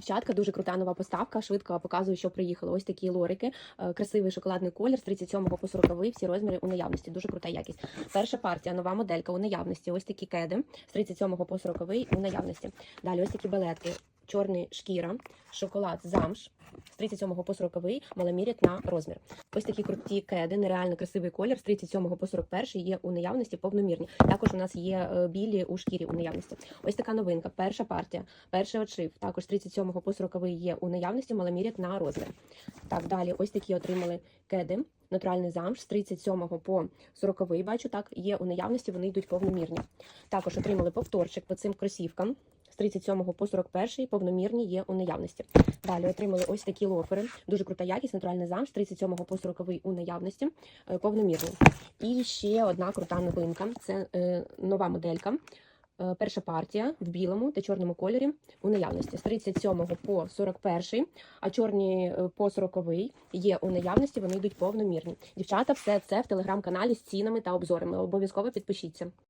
Дівчатка, дуже крута нова поставка. Швидко показую, що приїхало. Ось такі лорики, Е, красивий шоколадний колір з 37 по 40, всі розміри у наявності. Дуже крута якість. Перша партія, нова моделька у наявності. Ось такі кеди з 37 по 40 у наявності. Далі ось такі балетки. Чорний шкіра, шоколад замш з 37 по 40 маломірять на розмір. Ось такі круті кеди, нереально красивий колір з 37 по 41 є у наявності повномірні. Також у нас є е, білі у шкірі у наявності. Ось така новинка. Перша партія, перший отшив. Також з 37 по 40 є у наявності, маломірять на розмір. Так, далі ось такі отримали кеди. Натуральний замш з 37 по 40 бачу, так, є у наявності, вони йдуть повномірні. Також отримали повторчик по цим кросівкам. З 37 по 41 повномірні є у наявності. Далі отримали ось такі лофери. Дуже крута якість, натуральний замш з 37 по 40 у наявності, е, повномірний. І ще одна крута новинка. Це е, нова моделька. Е, Перша партія в білому та чорному кольорі у наявності з 37 по 41, а чорні е, по 40 є у наявності, вони йдуть повномірні. Дівчата, все це в телеграм-каналі з цінами та обзорами. Обов'язково підпишіться.